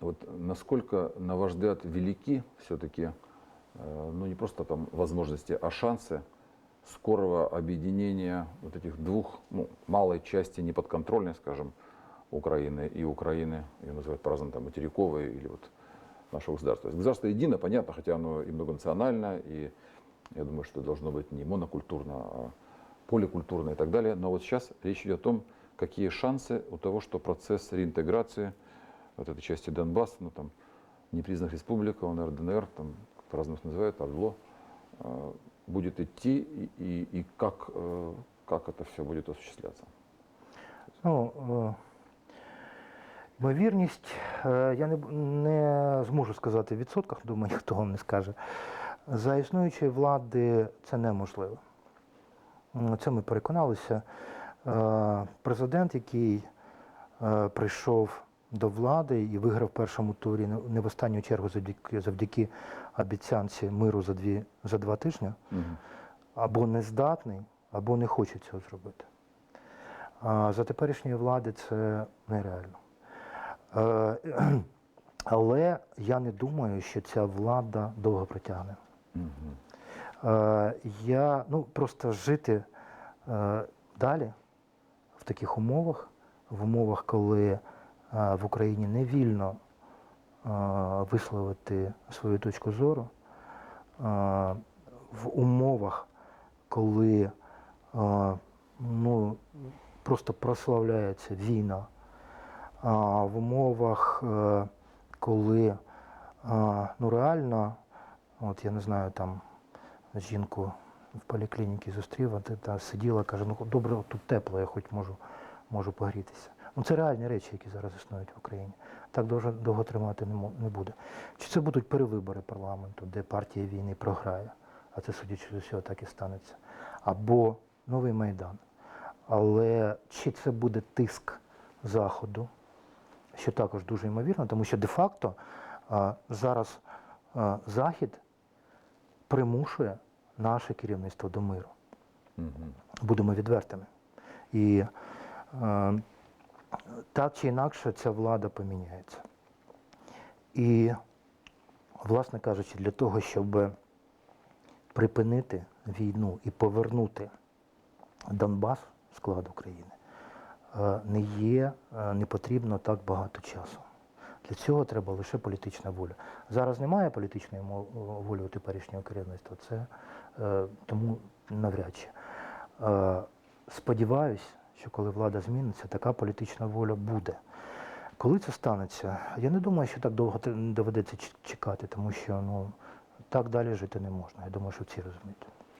Вот насколько, на ваш взгляд, велики все-таки, ну не просто там возможности, а шансы скорого объединения вот этих двух, ну, малой части неподконтрольной, скажем, Украины и Украины, ее называют по-разному, там, материковой или вот нашего государства. Государство едино, понятно, хотя оно и многонационально, и я думаю, что должно быть не монокультурно, а поликультурно и так далее. Но вот сейчас речь идет о том, какие шансы у того, что процесс реинтеграции вот этой части Донбасса, ну там, непризнанных республик, ОНР, ДНР, там по-разному их называют, ОРДЛО, э, будет идти и, и, и как, э, как это все будет осуществляться. Ну, е, ймовірність, е, я не, б- не зможу сказати в відсотках, думаю, ніхто вам не скаже. За існуючої влади це неможливо. М, Це ми переконалися. Е, Президент, який е, прийшов до влади і виграв в першому турі, не- в останню чергу завдяки, завдяки обіцянці миру за, дві, за два тижні, Мгм. або не здатний, або не хоче цього зробити. А за теперішньої влади це нереально. Е, Але я не думаю, що ця влада довго протягне. Е, Я ну, просто жити е, далі в таких умовах, в умовах, коли в Україні не вільно е, висловити свою точку зору, е, в умовах, коли е, ну, просто прославляється війна, в умовах, е, коли е, ну, реально, от я не знаю, там жінку в поліклініці зустрів, а та сиділа, каже, ну добре, тут тепло, я хоч можу, можу погрітися. Ну це реальні речі, які зараз існують в Україні. Так довго, довго тримати не, буде. Чи це будуть перевибори парламенту, де партія війни програє, а це, судячи з усього, так і станеться. Або новий Майдан. Але чи це буде тиск Заходу, що також дуже ймовірно, тому що де-факто зараз Захід примушує наше керівництво до миру. Будемо відвертими. І е, так чи інакше ця влада поміняється. І, власне кажучи, для того, щоб припинити війну і повернути Донбас в склад України, е, не є, е, не потрібно так багато часу. Для цього треба лише політична воля. Зараз немає політичної волі у теперішнього керівництва, це е, тому навряд чи. Сподіваюсь, що коли влада зміниться, така політична воля буде. Коли це станеться, я не думаю, що так довго доведеться чекати, тому що ну, так далі жити не можна. Я думаю, що всі розуміють.